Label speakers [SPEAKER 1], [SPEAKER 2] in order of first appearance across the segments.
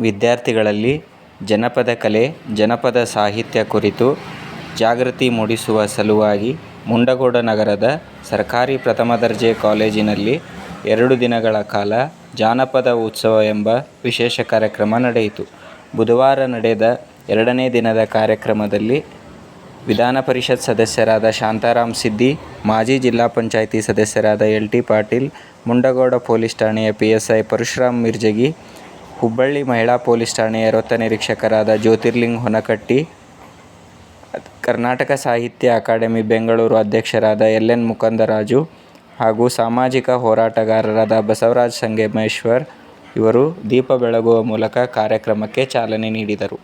[SPEAKER 1] ವಿದ್ಯಾರ್ಥಿಗಳಲ್ಲಿ ಜನಪದ ಕಲೆ, ಜನಪದ ಸಾಹಿತ್ಯ ಕುರಿತು ಜಾಗೃತಿ ಮೂಡಿಸುವ ಸಲುವಾಗಿ ಮುಂಡಗೋಡ ನಗರದ ಸರ್ಕಾರಿ ಪ್ರಥಮ ದರ್ಜೆ ಕಾಲೇಜಿನಲ್ಲಿ ಎರಡು ದಿನಗಳ ಕಾಲ ಜಾನಪದ ಉತ್ಸವ ಎಂಬ ವಿಶೇಷ ಕಾರ್ಯಕ್ರಮ ನಡೆಯಿತು. ಬುಧವಾರ ನಡೆದ ಎರಡನೇ ದಿನದ ಕಾರ್ಯಕ್ರಮದಲ್ಲಿ ವಿಧಾನ ಪರಿಷತ್ ಸದಸ್ಯರಾದ ಶಾಂತಾರಾಮ್ ಸಿದ್ದಿ, ಮಾಜಿ ಜಿಲ್ಲಾ ಪಂಚಾಯಿತಿ ಸದಸ್ಯರಾದ L. T. Patil, Mundgod police ಠಾಣೆಯ P S I Parashuram Mirjagi, Hubballi ಮಹಿಳಾ ಪೊಲೀಸ್ ಠಾಣೆಯ ವೃತ್ತ ನಿರೀಕ್ಷಕರಾದ ಜ್ಯೋತಿರ್ಲಿಂಗ್ ಹೊನಕಟ್ಟಿ, ಕರ್ನಾಟಕ ಸಾಹಿತ್ಯ ಅಕಾಡೆಮಿ ಬೆಂಗಳೂರು ಅಧ್ಯಕ್ಷರಾದ ಎಲ್. ಎನ್. ಮುಕುಂದರಾಜು ಹಾಗೂ ಸಾಮಾಜಿಕ ಹೋರಾಟಗಾರರಾದ ಬಸವರಾಜ್ ಸಂಗಮೇಶ್ವರ್ ಇವರು ದೀಪ ಬೆಳಗುವ ಮೂಲಕ ಕಾರ್ಯಕ್ರಮಕ್ಕೆ ಚಾಲನೆ ನೀಡಿದರು.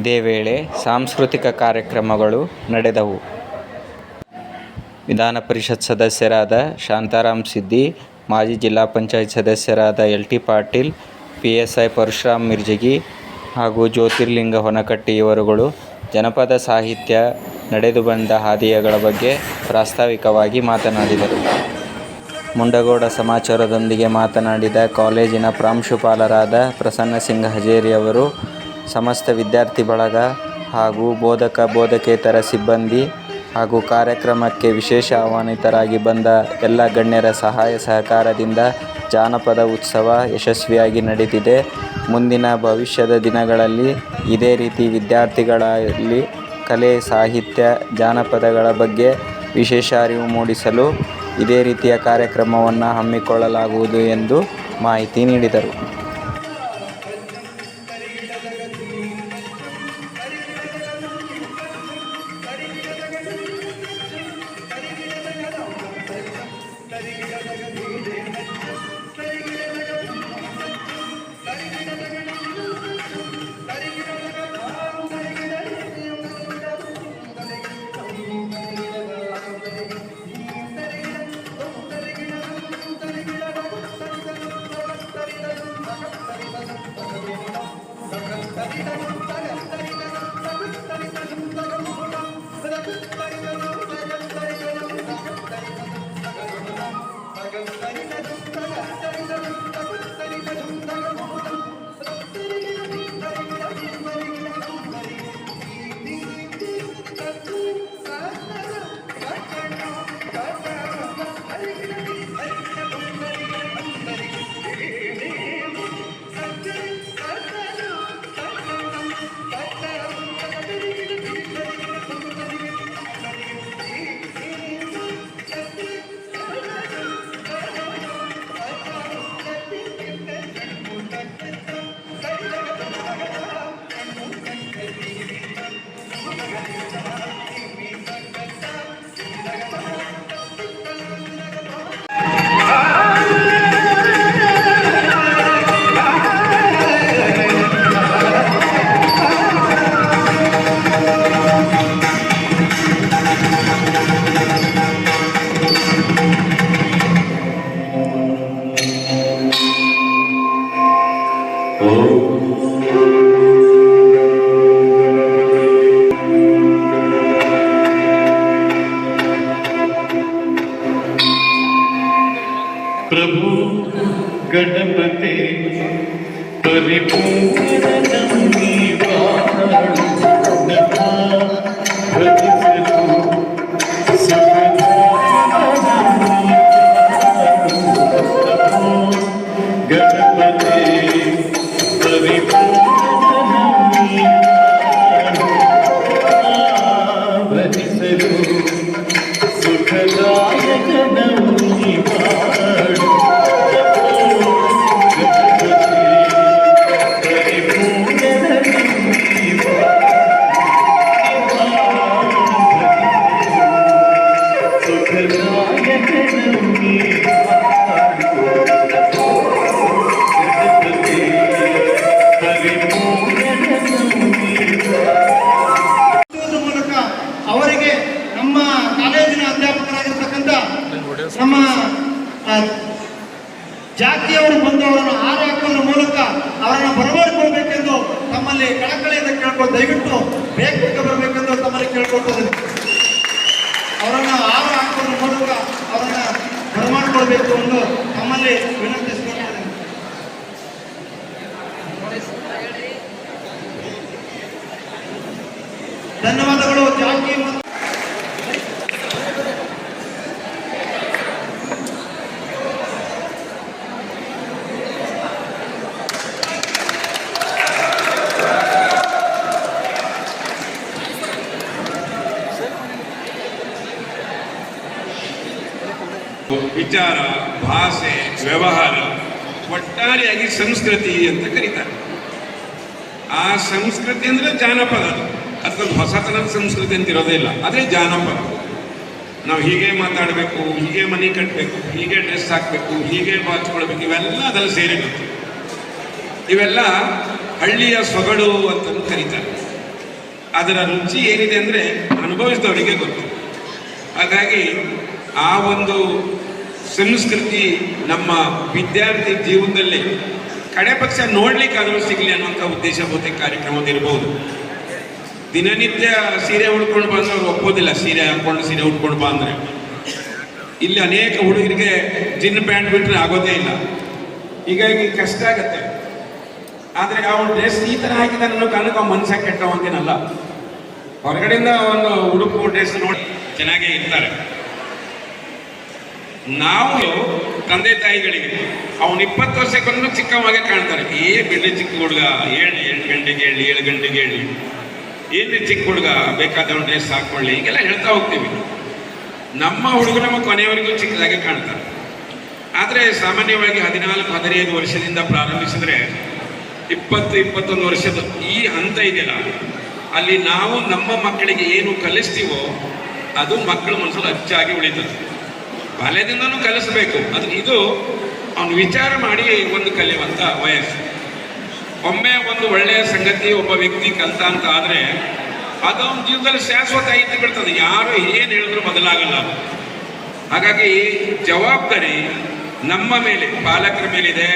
[SPEAKER 1] ಇದೇ ವೇಳೆ ಸಾಂಸ್ಕೃತಿಕ ಕಾರ್ಯಕ್ರಮಗಳು ನಡೆದವು. ವಿಧಾನಪರಿಷತ್ ಸದಸ್ಯರಾದ ಶಾಂತಾರಾಮ್ ಸಿದ್ದಿ, ಮಾಜಿ ಜಿಲ್ಲಾ ಪಂಚಾಯತ್ ಸದಸ್ಯರಾದ L. T. Patil, P S I Parashuram Mirjagi ಹಾಗೂ ಜ್ಯೋತಿರ್ಲಿಂಗ ಹೊನಕಟ್ಟಿ ಇವರುಗಳು ಜನಪದ ಸಾಹಿತ್ಯ ನಡೆದು ಬಂದ ಹಾದಿಯಗಳ ಬಗ್ಗೆ ಪ್ರಾಸ್ತಾವಿಕವಾಗಿ ಮಾತನಾಡಿದರು. ಮುಂಡಗೋಡ ಸಮಾಚಾರದೊಂದಿಗೆ ಮಾತನಾಡಿದ ಕಾಲೇಜಿನ ಪ್ರಾಂಶುಪಾಲರಾದ ಪ್ರಸನ್ನಸಿಂಗ ಹಜೇರಿ ಅವರು, ಸಮಸ್ತ ವಿದ್ಯಾರ್ಥಿ ಬಳಗ ಹಾಗೂ ಬೋಧಕ, ಬೋಧಕೇತರ ಸಿಬ್ಬಂದಿ ಹಾಗೂ ಕಾರ್ಯಕ್ರಮಕ್ಕೆ ವಿಶೇಷ ಆಹ್ವಾನಿತರಾಗಿ ಬಂದ ಎಲ್ಲ ಗಣ್ಯರ ಸಹಾಯ ಸಹಕಾರದಿಂದ ಜಾನಪದ ಉತ್ಸವ ಯಶಸ್ವಿಯಾಗಿ ನಡೆದಿದೆ. ಮುಂದಿನ ಭವಿಷ್ಯದ ದಿನಗಳಲ್ಲಿ ಇದೇ ರೀತಿ ವಿದ್ಯಾರ್ಥಿಗಳಲ್ಲಿ ಕಲೆ, ಸಾಹಿತ್ಯ, ಜಾನಪದಗಳ ಬಗ್ಗೆ ವಿಶೇಷ ಅರಿವು ಮೂಡಿಸಲು ಇದೇ ರೀತಿಯ ಕಾರ್ಯಕ್ರಮವನ್ನು ಹಮ್ಮಿಕೊಳ್ಳಲಾಗುವುದು ಎಂದು ಮಾಹಿತಿ ನೀಡಿದರು.
[SPEAKER 2] Marina
[SPEAKER 3] ವಿಚಾರ, ಭಾಷೆ, ವ್ಯವಹಾರ, ಒಟ್ಟಾರೆಯಾಗಿ ಸಂಸ್ಕೃತಿ ಅಂತ ಕರೀತಾರೆ. ಆ ಸಂಸ್ಕೃತಿ ಅಂದರೆ ಜಾನಪದ. ಅದು ಹೊಸತನದ ಸಂಸ್ಕೃತಿ ಅಂತ ಇರೋದೇ ಇಲ್ಲ. ಅದೇ ಜಾನಪದ. ನಾವು ಹೀಗೆ ಮಾತಾಡಬೇಕು, ಹೀಗೆ ಮನೆ ಕಟ್ಟಬೇಕು ಹೀಗೆ ಡ್ರೆಸ್ ಹಾಕಬೇಕು, ಹೀಗೆ ಬಾಚ್ಕೊಳ್ಬೇಕು ಇವೆಲ್ಲ ಅದರಲ್ಲಿ ಸೇರಿರುತ್ತೆ. ಇವೆಲ್ಲ ಹಳ್ಳಿಯ ಸೊಗಡು ಅಂತಲೂ ಕರೀತಾರೆ. ಅದರ ರುಚಿ ಏನಿದೆ ಅಂದರೆ ಅನುಭವಿಸಿದವರಿಗೆ ಗೊತ್ತು. ಹಾಗಾಗಿ ಆ ಒಂದು ಸಂಸ್ಕೃತಿ ನಮ್ಮ ವಿದ್ಯಾರ್ಥಿ ಜೀವನದಲ್ಲಿ ಕಡೆ ಪಕ್ಷ ನೋಡ್ಲಿಕ್ಕಾದರೂ ಸಿಗಲಿ ಅನ್ನುವಂಥ ಉದ್ದೇಶ ಬಹುತೇಕ ಕಾರ್ಯಕ್ರಮದಿರ್ಬೋದು ದಿನನಿತ್ಯ ಸೀರೆ ಉಡ್ಕೊಂಡು ಬಂದ್ರೆ ಅವ್ರು ಒಪ್ಪೋದಿಲ್ಲ. ಸೀರೆ ಹಾಕೊಂಡು ಸೀರೆ ಉಟ್ಕೊಂಡು ಬಾ ಅಂದ್ರೆ. ಇಲ್ಲಿ ಅನೇಕ ಹುಡುಗರಿಗೆ ಜಿನ್ ಪ್ಯಾಂಟ್ ಬಿಟ್ಟರೆ ಆಗೋದೇ ಇಲ್ಲ. ಹೀಗಾಗಿ ಕಷ್ಟ ಆಗತ್ತೆ. ಆದರೆ ಅವನು ಡ್ರೆಸ್ ಈ ಥರ ಹಾಕಿದ ಅನ್ನೋ ಕಾರಣಕ್ಕೆ ಅವ್ನು ಮನಸ್ಸ ಕೆಟ್ಟವಂತೇನಲ್ಲ. ಹೊರಗಡೆಯಿಂದ ಒಂದು ಉಡುಪು, ಡ್ರೆಸ್ ನೋಡಿ ಚೆನ್ನಾಗೇ ಇರ್ತಾರೆ. ನಾವು ತಂದೆ ತಾಯಿಗಳಿಗೆ, ಅವನು ಇಪ್ಪತ್ತು ವರ್ಷಕ್ಕೊಂದು ಚಿಕ್ಕವಾಗೆ ಕಾಣ್ತಾರೆ. ಏ ಬಿಡ್ಲಿ ಚಿಕ್ಕ ಹುಡುಗ ಹೇಳಿ ಎಂಟು ಗಂಟೆಗೆ ಹೇಳಿ ಏಳು ಗಂಟೆಗೆ ಹೇಳಿ ಏನು ಚಿಕ್ಕ ಹುಡುಗ ಬೇಕಾದವನು ಡ್ರೆಸ್ ಹಾಕೊಳ್ಳಿ, ಹೀಗೆಲ್ಲ ಹೇಳ್ತಾ ಹೋಗ್ತೀವಿ. ನಮ್ಮ ಹುಡುಗ ನಮ್ಮ ಕೊನೆಯವರೆಗೂ ಚಿಕ್ಕದಾಗೆ ಕಾಣ್ತಾರೆ. ಆದರೆ ಸಾಮಾನ್ಯವಾಗಿ ಹದಿನಾಲ್ಕು, ಹದಿನೈದು ವರ್ಷದಿಂದ ಪ್ರಾರಂಭಿಸಿದ್ರೆ ಇಪ್ಪತ್ತು, ಇಪ್ಪತ್ತೊಂದು ವರ್ಷದ ಈ ಹಂತ ಇದೆಯಲ್ಲ, ಅಲ್ಲಿ ನಾವು ನಮ್ಮ ಮಕ್ಕಳಿಗೆ ಏನು ಕಲಿಸ್ತೀವೋ ಅದು ಮಕ್ಕಳ ಮನಸ್ಸಲ್ಲಿ ಅಚ್ಚಾಗಿ ಉಳಿತದೆ. ಬಾಲ್ಯದಿಂದನೂ ಕಲಿಸ್ಬೇಕು. ಅದು ಇದು ಅವನು ವಿಚಾರ ಮಾಡಿ ಒಂದು ಕಲಿಯುವಂಥ ವಯಸ್ಸು. ಒಮ್ಮೆ ಒಂದು ಒಳ್ಳೆಯ ಸಂಗತಿ ಒಬ್ಬ ವ್ಯಕ್ತಿ ಕಲ್ತ ಅಂತ ಆದರೆ ಅದು ಅವನ ಜೀವನದಲ್ಲಿ ಶಾಶ್ವತ ಐತಿ ಬಿಡ್ತದೆ. ಯಾರು ಏನು ಹೇಳಿದ್ರು ಬದಲಾಗಲ್ಲ ಹಾಗಾಗಿ ಜವಾಬ್ದಾರಿ ನಮ್ಮ ಮೇಲೆ, ಪಾಲಕರ ಮೇಲಿದೆ,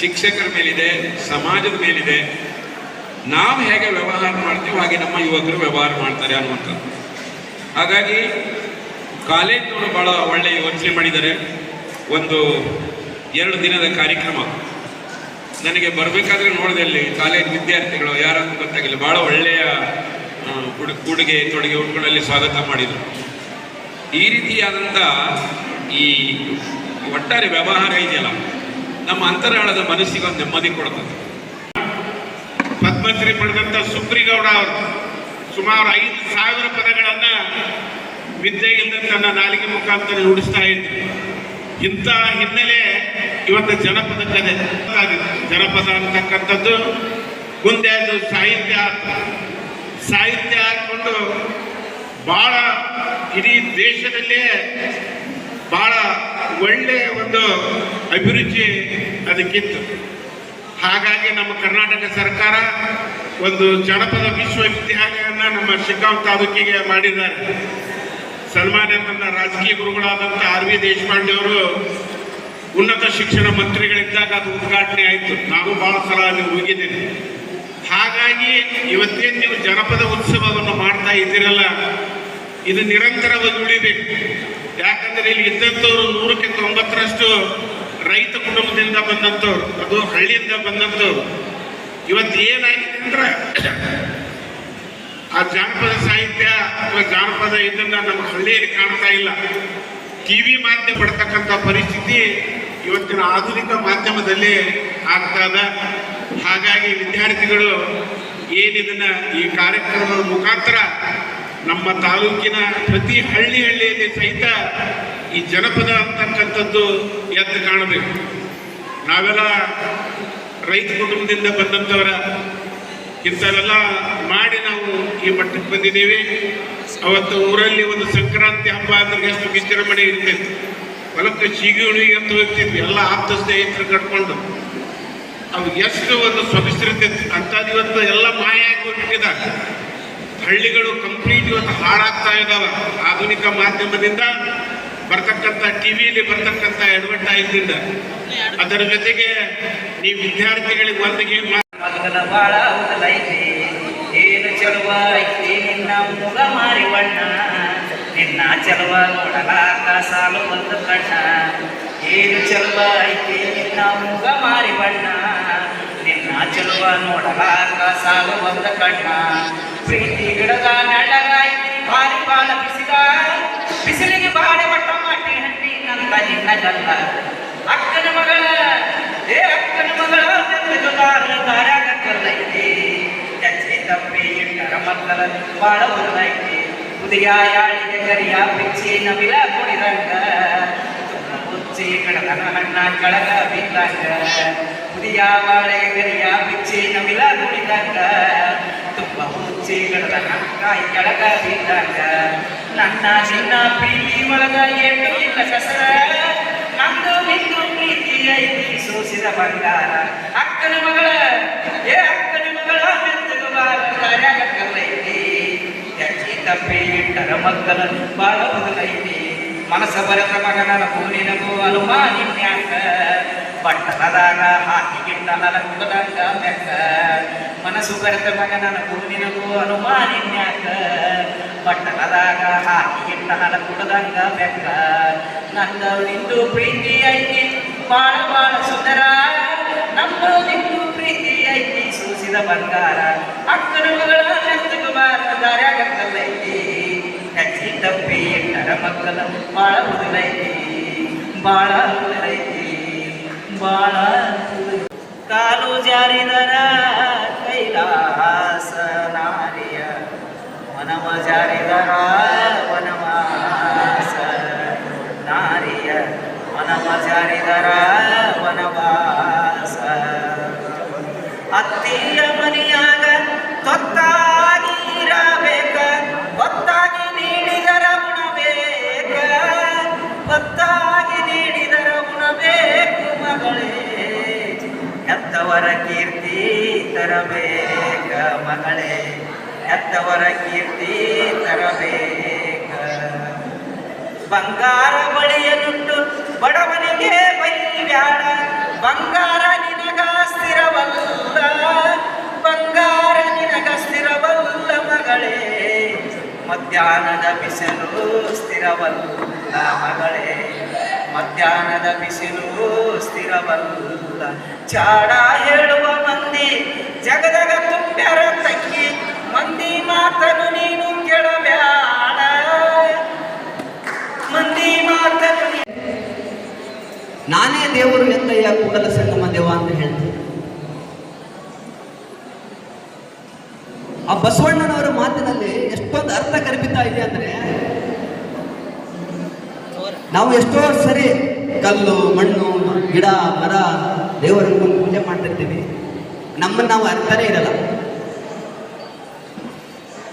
[SPEAKER 3] ಶಿಕ್ಷಕರ ಮೇಲಿದೆ, ಸಮಾಜದ ಮೇಲಿದೆ. ನಾವು ಹೇಗೆ ವ್ಯವಹಾರ ಮಾಡ್ತೀವೋ ಹಾಗೆ ನಮ್ಮ ಯುವಕರು ವ್ಯವಹಾರ ಮಾಡ್ತಾರೆ ಅನ್ನುವಂಥದ್ದು. ಹಾಗಾಗಿ ಕಾಲೇಜ್ನವರು ಭಾಳ ಒಳ್ಳೆಯ ಯೋಚನೆ ಮಾಡಿದ್ದಾರೆ. ಒಂದು ಎರಡು ದಿನದ ಕಾರ್ಯಕ್ರಮ. ನನಗೆ ಬರಬೇಕಾದ್ರೆ ನೋಡಿದೆ ಅಲ್ಲಿ ಕಾಲೇಜ್ ವಿದ್ಯಾರ್ಥಿಗಳು ಯಾರಂತ ಗೊತ್ತಾಗಿಲ್ಲ. ಭಾಳ ಒಳ್ಳೆಯ ಉಡುಗೆ ತೊಡುಗೆ ಉಟ್ಕೊಳ್ಳಲ್ಲಿ ಸ್ವಾಗತ ಮಾಡಿದರು. ಈ ರೀತಿಯಾದಂಥ ಈ ಒಟ್ಟಾರೆ ವ್ಯವಹಾರ ಇದೆಯಲ್ಲ, ನಮ್ಮ ಅಂತರಾಳದ ಮನಸ್ಸಿಗೆ ಒಂದು ನೆಮ್ಮದಿ ಕೊಡ್ತದೆ
[SPEAKER 4] ಪದ್ಮಶ್ರೀ ಪಡೆದಂಥ ಸುಪ್ರಿಗೌಡ ಅವರು ಸುಮಾರು ಐದು ಸಾವಿರ ಪದಗಳನ್ನ ವಿದ್ಯೆ ಇಲ್ಲದೆ ತನ್ನ ನಾಲಿಗೆ ಮುಖಾಂತರ ರೂಢಿಸ್ತಾ ಇದ್ರು ಇಂಥ ಹಿನ್ನೆಲೆ ಇವತ್ತು ಜನಪದ ಕಲೆ. ಜನಪದ ಅಂತಕ್ಕಂಥದ್ದು ಮುಂದೆ ಅದು ಸಾಹಿತ್ಯ. ಸಾಹಿತ್ಯ ಹಾಕೊಂಡು ಬಹಳ ಇಡೀ ದೇಶದಲ್ಲೇ ಬಹಳ ಒಳ್ಳೆಯ ಒಂದು ಅಭಿರುಚಿ ಅದಕ್ಕಿತ್ತು ಹಾಗಾಗಿ ನಮ್ಮ ಕರ್ನಾಟಕ ಸರ್ಕಾರ ಒಂದು ಜನಪದ ವಿಶ್ವವಿದ್ಯಾಲಯವನ್ನು ನಮ್ಮ ಶಿಗ್ಗಾಂವ್ ತಾಲೂಕಿಗೆ ಮಾಡಿದ್ದಾರೆ ಸನ್ಮಾನ್ಯ ನನ್ನ ರಾಜಕೀಯ ಗುರುಗಳಾದಂಥ ಆರ್ ವಿ ದೇಶಪಾಂಡೆ ಅವರು ಉನ್ನತ ಶಿಕ್ಷಣ ಮಂತ್ರಿಗಳಿದ್ದಾಗ ಅದು ಉದ್ಘಾಟನೆ ಆಯಿತು. ನಾನು ಬಹಳ ಸಲ ಅಲ್ಲಿ ಹೋಗಿದ್ದೇನೆ. ಹಾಗಾಗಿ ಇವತ್ತೇನು ನೀವು ಜನಪದ ಉತ್ಸವವನ್ನು ಮಾಡ್ತಾ ಇದ್ದೀರಲ್ಲ, ಇದು ನಿರಂತರವಾಗಿ ಉಳಿಬೇಕು. ಯಾಕಂದ್ರೆ ಇಲ್ಲಿ ಇದ್ದಂಥವ್ರು ನೂರಕ್ಕೆ ತೊಂಬತ್ತರಷ್ಟು ರೈತ ಕುಟುಂಬದಿಂದ ಬಂದಂಥವ್ರು, ಅದು ಹಳ್ಳಿಯಿಂದ ಬಂದಂಥವ್ರು. ಇವತ್ತು ಏನಾಗಿದೆ ಅಂದ್ರೆ ಆ ಜಾನಪದ ಸಾಹಿತ್ಯ ಅಥವಾ ಜಾನಪದ ಇದನ್ನ ನಮ್ಮ ಹಳ್ಳಿಯಲ್ಲಿ ಕಾಣ್ತಾ ಇಲ್ಲ. ಟಿವಿ ಮಾಧ್ಯಮ ಪಡ್ತಕ್ಕಂಥ ಪರಿಸ್ಥಿತಿ ಇವತ್ತಿನ ಆಧುನಿಕ ಮಾಧ್ಯಮದಲ್ಲಿ ಆಗ್ತಾ ಇದೆ. ಹಾಗಾಗಿ ವಿದ್ಯಾರ್ಥಿಗಳು ಏನಿದನ್ನ ಈ ಕಾರ್ಯಕ್ರಮದ ಮುಖಾಂತರ ನಮ್ಮ ತಾಲೂಕಿನ ಪ್ರತಿ ಹಳ್ಳಿ ಹಳ್ಳಿಯಲ್ಲಿ ಸಹಿತ ಈ ಜನಪದ ಅಂತಕ್ಕಂಥದ್ದು ಎದ್ದು ಕಾಣಬೇಕು. ನಾವೆಲ್ಲ ರೈತ ಕುಟುಂಬದಿಂದ ಬಂದಂಥವರ ಇಂಥವೆಲ್ಲ ಮಾಡಿ ನಾವು ಈ ಮಟ್ಟಕ್ಕೆ ಬಂದಿದ್ದೀವಿ. ಅವತ್ತು ಊರಲ್ಲಿ ಒಂದು ಸಂಕ್ರಾಂತಿ ಹಬ್ಬ ಅಂದ್ರೆ ಎಷ್ಟು ವಿಜೃಂಭಣೆ ಇರ್ತೈತಿ. ಹೊಲಕ್ಕೆ ಸಿಗಿಗಳಿಗೆ ಅಂತ ಹೋಗ್ತಿದ್ವಿ. ಎಲ್ಲ ಆಪ್ತ ಸ್ನೇಹಿತರು ಕಟ್ಕೊಂಡು ಅವು ಎಷ್ಟು ಒಂದು ಸೊಗಸಿರ್ತೈತಿ ಅಂಥದ್ದು ಇವತ್ತು ಎಲ್ಲ ಮಾಯ ಆಗಿಬಿಟ್ಟಿದ್ದಾರೆ. ಹಳ್ಳಿಗಳು ಕಂಪ್ಲೀಟ್ ಇವತ್ತು ಹಾಳಾಗ್ತಾ ಇದ್ದಾವೆ ಆಧುನಿಕ ಮಾಧ್ಯಮದಿಂದ ಬರ್ತಕ್ಕಂಥ ಟಿವಿಯಲ್ಲಿ ಬರ್ತಕ್ಕಂಥ ಅಡ್ವರ್ಟೈಸ್ನಿಂದ ಅದರ ಜೊತೆಗೆ ನೀವು ವಿದ್ಯಾರ್ಥಿಗಳಿಗೆ ಒಂದು ಮಾ-
[SPEAKER 5] ಐತಿ ನಿನ್ನ ಮುಗ ಮಾರಿ ಬಣ್ಣ. ನಿನ್ನ ಚಲುವ ನೋಡಲಾಕ ಸಾಲು ಒಂದು ಕಣ್ಣ. ಏನು ಚಲುವ ಐತಿ ನಿನ್ನ ಮುಗ ಮಾರಿ ಬಣ್ಣ. ನಿನ್ನ ಚಲುವ ನೋಡಲಾಕ ಸಾಲು ಒಂದು ಕಣ್ಣ. ಪ್ರೀತಿ ಗಿಡದ ನೆಳ್ಳಗಾಯ್ತಿ, ಭಾರಿ ಬಾಲ ಬಿಸಿದ. ಬಿಸಿಲಿಗೆ ಬಾಡೆ ಬಟ್ಟ ಮಾಡಿ ಹಣ್ಣಿ ನಂತ ನಿನ್ನ ಅಕ್ಕನ ಮಗಳ, ಏ ಅಕ್ಕನ ಮಗಳ ದಾರ್ಯಾಗ ಕಲ್ಲೈತಿ ಹೆಜ್ಜೆ ತಪ್ಪಿ ಇಟ್ಟರ ಮಕ್ಕಳ ಬಾಳ ಬರಲೈತಿ ಉದಯ ಯಾಳಿಗೆ ಕರಿಯ ಪಿಚ್ಚಿ ನವಿಲ ಕುಡಿದಂಗ ಮುಚ್ಚಿ ಕಡದನ ಹಣ್ಣ ಕೆಳಗ ಬಿದ್ದಂಗ ಉದಿಯ ಬಾಳೆ ಗರಿಯ ಬಿಚ್ಚಿ ನವಿಲ ಕುಡಿದಂಗ ತುಂಬ ಮುಚ್ಚಿ ಕಡದನ ಕಾಯಿ ಕೆಳಗ ಬಿದ್ದಂಗ ನನ್ನ ನಿನ್ನ ಪ್ರೀತಿ ಒಳಗ ಏನು ಇಲ್ಲ ಕಸರ ನಂದು ನಿಂದು ಪ್ರೀತಿ ಐತಿ ಸೋಸಿದ ಬಂಗಾರ ಅಕ್ಕನ ಮಗಳ ಏ ಅಕ್ಕನ ಮಗಳ ಇಟ್ಟರ ಮಕ್ಕಳ ಬಾಳ ಬದಲೈತಿ ಮನಸ್ಸ ಬರೆದ ಮಗನ ಭೂಮಿನಗೂ ಅನುಮಾನಿನ್ಯಾಕ ಪಟ್ಟಣದಾಗ ಹಾಕಿಗಿಟ್ಟ ನಲಗುಡದಾಗ ಮೆಕ್ಕ ಮನಸ್ಸು ಮಗನ ಭೂಮಿನಗೂ ಅನುಮಾನಿನ್ಯಾಕ ಪಟ್ಟಣದಾಗ ಹಾಕಿಗಿಟ್ಟ ನಲಗುಡದಂಗ ಮೆಕ್ಕ ನಂದು ನಿಂದು ಪ್ರೀತಿ ಐತಿ. ಬಾಳ ಬಾಳ ಸುಂದರ. ನಿಂದು ಸೂಸಿದ ಬಂಗಾರ. ಅಕ್ಕನ ಮಗಳ ನೆತ್ತಗ ಕುಮಾರ ದಾರ್ಯಾಗ ಕಲ್ಲೈತಿ ಹೆಜ್ಜೆ ತಪ್ಪಿ ಇಟ್ಟರ ಮಕ್ಕಳ ಬಾಳ ಬದಲೈತಿ ಬಾಳ ಬದಲೈತಿ ಬಾಳ. ಕಾಲು ಜಾರಿದರ ಕೈಲಾಸ ನಾರಿಯ ವನವ ಜಾರಿದರ ವನವಾಸ ನಾರಿಯ ಮನವ ಜಾರಿದರ ಅತ್ತಿಯ ಮನೆಯಾಗ ತೊತ್ತಾಗಿ ಇರಬೇಕ ಒತ್ತಾಗಿ ನೀಡಿದರ ಉಣಬೇಕ. ಒತ್ತಾಗಿ ನೀಡಿದರ ಉಣಬೇಕು ಮಗಳೇ. ಎತ್ತವರ ಕೀರ್ತಿ ತರಬೇಕ ಮಗಳೇ. ಎತ್ತವರ ಕೀರ್ತಿ ತರಬೇಕ. ಬಂಗಾರ ಬಳಿಯನುಂಟು ಬಡವನಿಗೆ ಬೈಬ್ಯಾಡ ಬಂಗಾರ ಮಧ್ಯಾಹ್ನದ ಬಿಸಿಲು ಸ್ಥಿರವಲ್ಲ ಮಗಳೇ. ಮಧ್ಯಾಹ್ನದ ಬಿಸಿಲು ಸ್ಥಿರವಲ್ಲ ಚಾಡ ಹೇಳುವ ಮಂದಿ, ಜಗದಗ ತುಂಬ್ಯಾರ ತಂಗಿ ಮಂದಿ ಮಾತನು ನೀನು ಕೇಳಬ್ಯಾಡ. ಮಂದಿ ಮಾತನು
[SPEAKER 2] ನಾನೇ ದೇವರು ಎಂದಯ್ಯ ಕೂಡಲ ಸಂಗಮ ದೇವ ಅಂತ ಹೇಳ್ತೀನಿ. ಆ ಬಸವಣ್ಣನವರ ಮಾತಿನಲ್ಲಿ ಎಷ್ಟೊಂದು ಅರ್ಥ ಕಲ್ಪಿತಾ ಇದೆ ಅಂದ್ರೆ, ನಾವು ಎಷ್ಟೋ ಸರಿ ಕಲ್ಲು, ಮಣ್ಣು, ಗಿಡ, ಮರ ದೇವರನ್ನು ಪೂಜೆ ಮಾಡ್ತಿರ್ತೀವಿ. ನಮ್ಮನ್ನ ನಾವು ಅರ್ಥನೇ ಇರಲ್ಲ.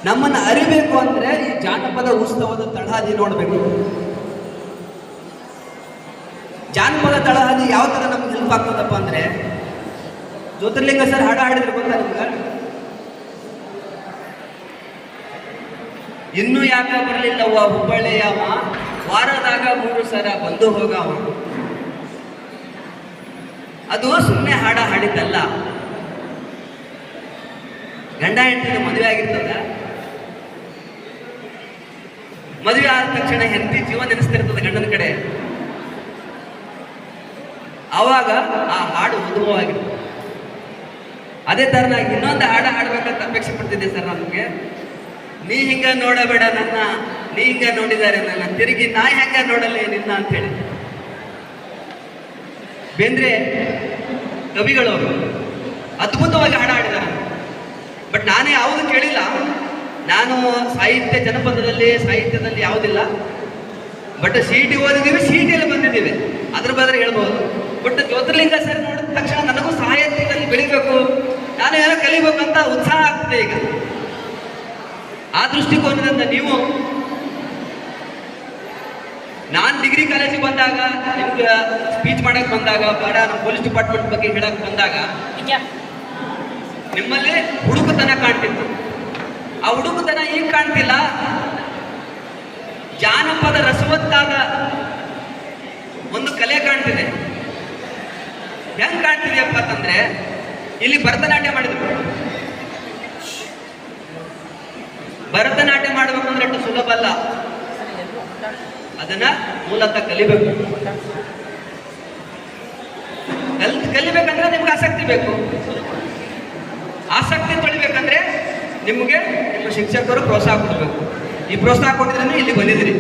[SPEAKER 2] ನಮ್ಮನ್ನ ಅರಿಬೇಕು ಅಂದ್ರೆ ಈ ಜಾನಪದ ಉತ್ಸವದ ತಳಹದಿ ನೋಡಬೇಕು. ಜಾನಪದ ತಳಹದಿ ಯಾವ ತರ ನಮ್ಗೆ ಹೆಲ್ಪ್ ಆಗ್ತದಪ್ಪ ಅಂದ್ರೆ, ಜ್ಯೋತಿರ್ಲಿಂಗ ಸರ್ ಹಾಡ ಹಾಡಿದ್ರೆ ಗೊತ್ತಾ ನಿಮ್ಗೆ? ಇನ್ನೂ ಯಾಕ ಬರಲಿಲ್ಲವ್ವ ಹುಬ್ಬಳ್ಳಿಯವ ವಾರದಾಗ ಮೂರು ಸಲ ಬಂದು ಹೋಗವ ಅದು ಸುಮ್ಮನೆ ಹಾಡ ಹಾಡಿದ್ದಲ್ಲ. ಗಂಡ ಹೆಂಡತಿಗೆ ಮದುವೆ ಆಗಿರ್ತದ? ಮದುವೆ ಆದ ತಕ್ಷಣ ಹೆಂಡತಿ ಜೀವ ನೆನೆಸ್ತಿರ್ತದೆ ಗಂಡನ ಕಡೆ? ಆವಾಗ ಆ ಹಾಡು ಉದ್ಭವವಾಗಿರ್ತದೆ. ಅದೇ ತರನಾಗಿ ಇನ್ನೊಂದು ಹಾಡು ಹಾಡ್ಬೇಕಂತ ಅಪೇಕ್ಷೆ ಪಡ್ತಿದ್ದೆ ಸರ್ ನಮಗೆ. ನೀ ಹಿಂಗ ನೋಡಬೇಡ ನನ್ನ. ನೀ ಹಿಂಗ ನೋಡಿದಾರೆ ನನ್ನ. ತಿರುಗಿ ನಾ ಹೆಂಗ ನೋಡಲಿ ನಿನ್ನ ಅಂತ ಹೇಳಿ. ಬೇಂದ್ರೆ, ಕವಿಗಳು ಅದ್ಭುತವಾಗಿ ಹಾಡ ಹಾಡಿದ್ದಾರೆ. ಬಟ್ ನಾನೇ ಯಾವುದು ಕೇಳಿಲ್ಲ. ನಾನು ಸಾಹಿತ್ಯ ಜನಪದದಲ್ಲಿ, ಸಾಹಿತ್ಯದಲ್ಲಿ ಯಾವುದಿಲ್ಲ. ಬಟ್ ಸಿ ಟಿ ಓದಿದ್ದೀವಿ ಸಿ ಟಿಯಲ್ಲಿ ಬಂದಿದ್ದೀವಿ. ಅದ್ರ ಬದಲು ಹೇಳ್ಬೋದು. ಬಟ್ ಜ್ಯೋತಿರ್ಲಿಂಗ ಸರ್ ನೋಡಿದ ತಕ್ಷಣ ನನಗೂ ಸಾಹಿತ್ಯದಲ್ಲಿ ಬೆಳಿಬೇಕು. ನಾನು ಏನೋ ಕಲಿಬೇಕು ಅಂತ ಉತ್ಸಾಹ ಆಗ್ತದೆ ಈಗ. ಆ ದೃಷ್ಟಿಕೋನದಿಂದ ನೀವು ನಾನು ಡಿಗ್ರಿ ಕಾಲೇಜಿಗೆ ಬಂದಾಗ ನಿಮ್ಗೆ ಸ್ಪೀಚ್ ಮಾಡಕ್ ಬಂದಾಗ ಬೇಡ ನಮ್ಮ ಪೊಲೀಸ್ ಡಿಪಾರ್ಟ್ಮೆಂಟ್ ಬಗ್ಗೆ ಹೇಳಕ್ ಬಂದಾಗ ನಿಮ್ಮಲ್ಲಿ ಹುಡುಕುತನ ಕಾಣ್ತಿತ್ತು. ಆ ಹುಡುಕುತನ ಈಗ ಕಾಣ್ತಿಲ್ಲ? ಜಾನಪದ ರಸವತ್ತಾದ ಒಂದು ಕಲೆ ಕಾಣ್ತಿದೆ. ಹೆಂಗ್ ಕಾಣ್ತಿದೆಯಪ್ಪ ಅಂತಂದ್ರೆ ಇಲ್ಲಿ ಭರತನಾಟ್ಯ ಮಾಡಿದ್ರು. ಭರತನಾಟ್ಯ ಮಾಡಬೇಕು ಅಂದ್ರೆ ಅಷ್ಟು ಸುಲಭ ಅಲ್ಲ. ಅದನ್ನ ಮೂಲತಃ ಕಲಿಬೇಕು. ಕಲ್, ಕಲಿಬೇಕಂದ್ರೆ ನಿಮ್ಗೆ ಆಸಕ್ತಿ ಬೇಕು. ಆಸಕ್ತಿ ತೊಳಿಬೇಕಂದ್ರೆ ನಿಮಗೆ ನಿಮ್ಮ ಶಿಕ್ಷಕರು ಪ್ರೋತ್ಸಾಹ ಕೊಡಬೇಕು. ಈ ಪ್ರೋತ್ಸಾಹ ಕೊಟ್ಟಿದ್ರೆ ಇಲ್ಲಿ ಬಂದಿದ್ದೀರಿ.